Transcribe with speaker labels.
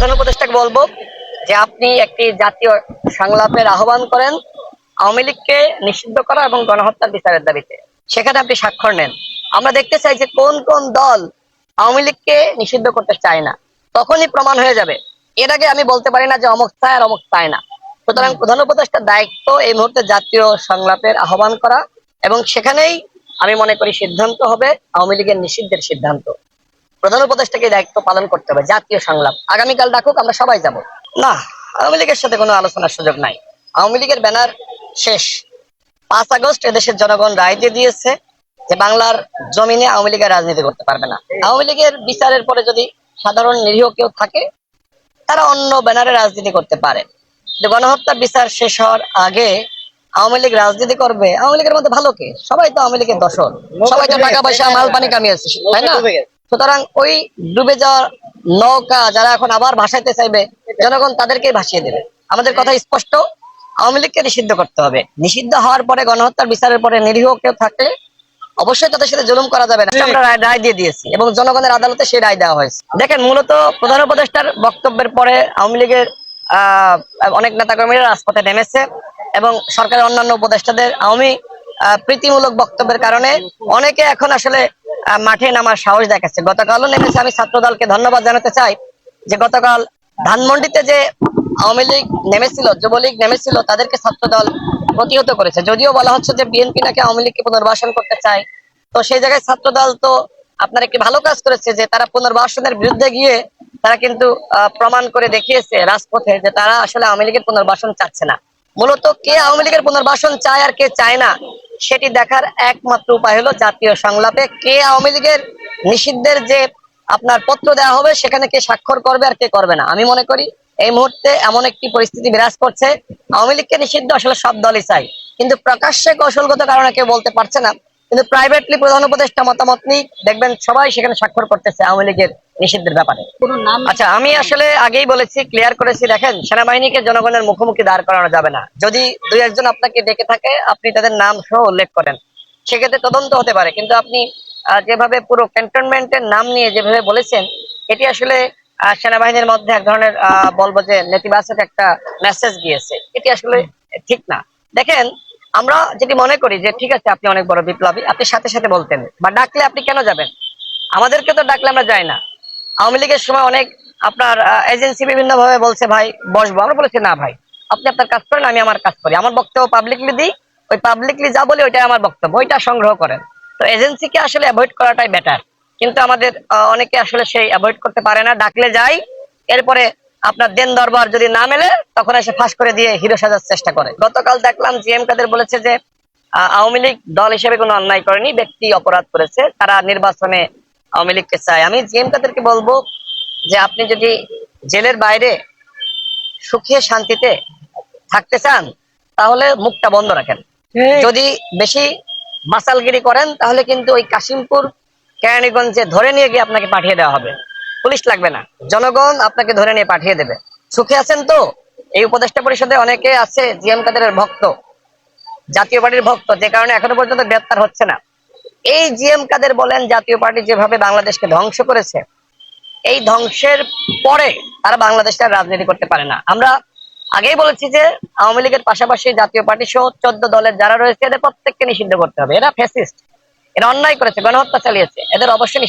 Speaker 1: প্রধান উপদেষ্টাকে বলব যে আপনি একটি জাতীয় সংলাপের আহ্বান করেন আওয়ামী লীগকে নিষিদ্ধ করা এবং গণহত্যার বিচারের দাবিতে। সেখানে আপনি স্বাক্ষর নেন। আমরা দেখতে চাই যে কোন কোন দল আওয়ামী লীগকে নিষিদ্ধ করতে চায় না। তখনই প্রমাণ হয়ে যাবে। এর আগে আমি বলতে পারি না যে অমুক চায় আর অমুক চায় না। সুতরাং প্রধান উপদেষ্টার দায়িত্ব এই মুহূর্তে জাতীয় সংলাপের আহ্বান করা এবং সেখানেই আমি মনে করি সিদ্ধান্ত হবে আওয়ামী লীগের নিষিদ্ধের সিদ্ধান্ত। প্রধান উপদেষ্টাকে দায়িত্ব পালন করতে হবে, জাতীয় সংলাপ। আগামীকাল ডাকুক, আমরা সবাই যাব। না, আওয়ামী লীগের সাথে কোনো আলোচনার সুযোগ নাই। আওয়ামী লীগের ব্যানার শেষ। পাঁচ আগস্ট এদেশের জনগণ রায় দিয়ে দিয়েছে যে বাংলার জমিনে আওয়ামী লীগের রাজনীতি করতে পারবে না। আওয়ামী লীগের বিচারের পরে যদি সাধারণ নিরীহ কেউ থাকে, তারা অন্য ব্যানারে রাজনীতি করতে পারে। গণহত্যার বিচার শেষ হওয়ার আগে আওয়ামী লীগ রাজনীতি করবে, আওয়ামী লীগের মধ্যে ভালো কে? সবাই তো আওয়ামী লীগের দশর সবাই তো টাকা পয়সা, মাল, পানি কামিয়েছে, তাই না? সুতরাং ওই ডুবে যাওয়া নৌকা যারা এখন আবার ভাসাইতে চাইবে, জনগণ তাদেরকে ভাসিয়ে দেবে। আমাদের কথা স্পষ্ট, আওয়ামী লীগকে নিষিদ্ধ করতে হবে। নিষিদ্ধ হওয়ার পরে, গণহত্যার বিচারের পরে নিরীহ কেউ থাকলে অবশ্যই তাদের সাথে জুলুম করা যাবে না। রায়- দিয়ে দিয়েছি এবং জনগণের আদালতে সেই রায় দেওয়া হয়েছে। দেখেন, মূলত প্রধান উপদেষ্টার বক্তব্যের পরে আওয়ামী লীগের অনেক নেতাকর্মীরা রাজপথে নেমেছে এবং সরকারের অন্যান্য উপদেষ্টাদের আওয়ামী প্রীতিমূলক বক্তব্যের কারণে অনেকে এখন আসলে মাঠে নামার সাহস দেখাচ্ছে। গতকালও নেমেছে আমি ছাত্র দলকে ধন্যবাদ জানাতে চাই যে গতকাল ধানমন্ডিতে যে আওয়ামী লীগ নেমেছিল, যুবলীগ নেমেছিল, তাদেরকে ছাত্র দল প্রতিহত করেছে। যদিও বলা হচ্ছে যে বিএনপি নাকি আওয়ামী লীগকে পুনর্বাসন করতে চায়। তো সেই জায়গায় ছাত্র দল তো আপনার একটি ভালো কাজ করেছে যে তারা পুনর্বাসনের বিরুদ্ধে গিয়ে তারা কিন্তু প্রমাণ করে দেখিয়েছে রাজপথে যে তারা আসলে আওয়ামী লীগের পুনর্বাসন চাচ্ছে না। মূলত কে আওয়ামী লীগের পুনর্বাসন চায় আর কে চায় না সেটি দেখার একমাত্র উপায় হলো জাতীয় সংলাপে কে আওয়ামী লীগের নিষিদ্ধের যে আপনার পত্র দেওয়া হবে, সেখানে কে স্বাক্ষর করবে আর কে করবে না। আমি মনে করি এই মুহূর্তে এমন একটি পরিস্থিতি বিরাজ করছে। আওয়ামী লীগকে নিষিদ্ধ আসলে সব দলই চাই কিন্তু প্রকাশ্যে কৌশলগত কারণে কেউ বলতে পারছে না। কিন্তু প্রাইভেটলি প্রধান উপদেষ্টা মতামত নিয়ে দেখবেন সবাই সেখানে স্বাক্ষর করতেছে আওয়ামী লীগের নিষিদ্ধের ব্যাপারে।
Speaker 2: নাম
Speaker 1: আচ্ছা আমি আসলে আগেই বলেছি ক্লিয়ার করেছি দেখেন সেনাবাহিনীকে জনগণের মুখোমুখি দাঁড় করানো যাবে না। যদি দুই একজন আপনাকে ডেকে থাকে আপনি তাদের নাম সহ উল্লেখ করেন। সেক্ষেত্রে তদন্ত হতে পারে কিন্তু আপনি যেভাবে পুরো ক্যান্টনমেন্টের নাম নিয়ে যেভাবে বলেছেন এটি আসলে সেনাবাহিনীর মধ্যে এক ধরনের আহ, বলব যে নেতিবাচক একটা মেসেজ গিয়েছে এটি আসলে ঠিক না। দেখেন আমরা যেটি মনে করি যে ঠিক আছে আপনি অনেক বড় বিপ্লবী আপনি সাথে সাথে বলতেন বা ডাকলে আপনি কেন যাবেন? আমাদেরকে তো ডাকলে আমরা যাই না। আওয়ামী লীগের সময় অনেক আপনার এজেন্সি বিভিন্ন ভাবে বলছে, ভাই, বসবো। আমরা বলেছি, না, ভাই, আপনি আপনার কাজ করেন, আমি আমার কাজ করি। আমার বক্তব্য পাবলিকলি দিই, ওই পাবলিকলি যা বলি, ওইটাই আমার বক্তব্য, ওইটা সংগ্রহ করেন। তো এজেন্সিকে আসলে অ্যাভয়েড করাটাই বেটার কিন্তু আমাদের অনেকে আসলে সেই অ্যাভয়েড করতে পারে না, ডাকলে যাই, এরপরে আপনার দেন দরবার যদি না মেলে, তখন এসে ফাঁস করে দিয়ে হিরো সাজার চেষ্টা করে। গতকাল দেখলাম জিএম কাদের বলেছে যে আওয়ামী লীগ দল হিসেবে কোনো অন্যায় করেনি, ব্যক্তি অপরাধ করেছে, তারা নির্বাচনে আওয়ামী লীগকে চায়। আমি জিএম কাদেরকে বলব যে আপনি যদি জেলের বাইরে সুখে শান্তিতে থাকতে চান তাহলে মুখটা বন্ধ রাখেন। যদি বেশি মাসালগিরি করেন তাহলে কিন্তু ওই কাশিমপুর কেরানীগঞ্জে ধরে নিয়ে গিয়ে আপনাকে পাঠিয়ে দেওয়া হবে। পুলিশ লাগবে না। জনগণ আপনাকে ধরে নিয়ে পাঠিয়ে দেবে। সুখে আছেন তো? এই উপদেষ্টা পরিষদে অনেকে আছে জিএম কাদের ভক্ত জাতীয় পার্টির ভক্ত যে কারণে এখনও পর্যন্ত গ্রেপ্তার হচ্ছে না। এই জিএম কাদের বলেন, জাতীয় পার্টি যেভাবে বাংলাদেশকে ধ্বংস করেছে, এই ধ্বংসের পরে তারা বাংলাদেশটা আর রাজনীতি করতে পারে না। আমরা আগেই বলেছি যে, আওয়ামী লীগের পাশাপাশি জাতীয় পার্টি সহ চোদ্দ দলের যারা রয়েছে, এদের প্রত্যেককে নিষিদ্ধ করতে হবে। এরা ফেসিস্ট এরা অন্যায় করেছে, গণহত্যা চালিয়েছে। এদের অবশ্যই